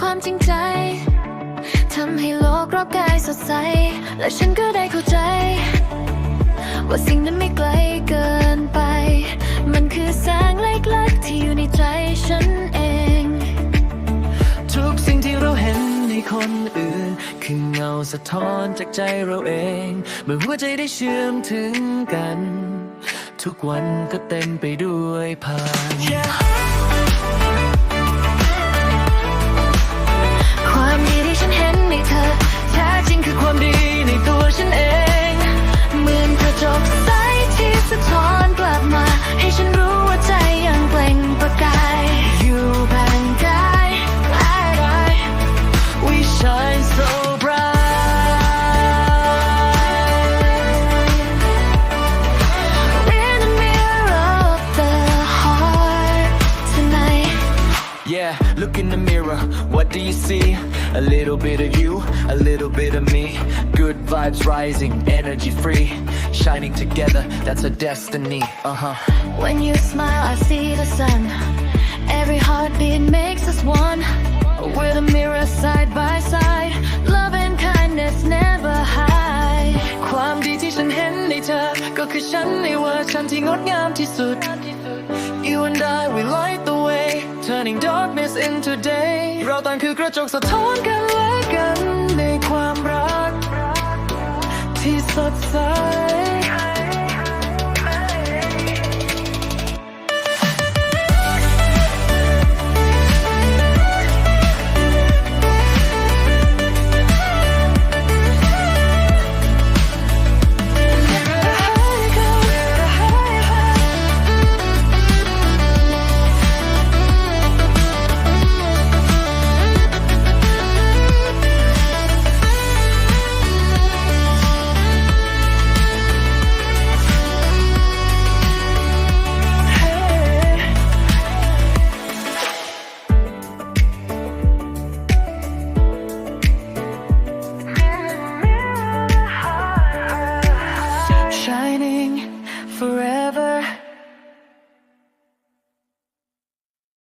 ความจริงใจทำให้โลกรอบกายสดใส และฉันก็ได้เข้าใจ ว่าสิ่งนั้นไม่ไกลเกินไป มันคือแสงเล็กๆที่อยู่ในใจฉันเอง ทุกสิ่งที่เราเห็นในคนอื่น คือเงาสะท้อนจากใจเราเองเมื่อหัวใจได้เชื่อมถึงกัน ทุกวันก็เต็มไปด้วยพลัง yeah. do you see? A little bit of you, a little bit of me Good vibes rising, energy free Shining together, that's a destiny, uh-huh When you smile, I see the sun. Every heartbeat makes us one. We're the mirror side by side. Love and kindness never hide. ความดีที่ฉันเห็นในเธอ ก็คือฉันในเวอร์ชันที่งดงามที่สุด You and I we light the way turning darkness into day เราต่างคือกระจกสะท้อนกันและกันในความรัก ที่สดใส forever.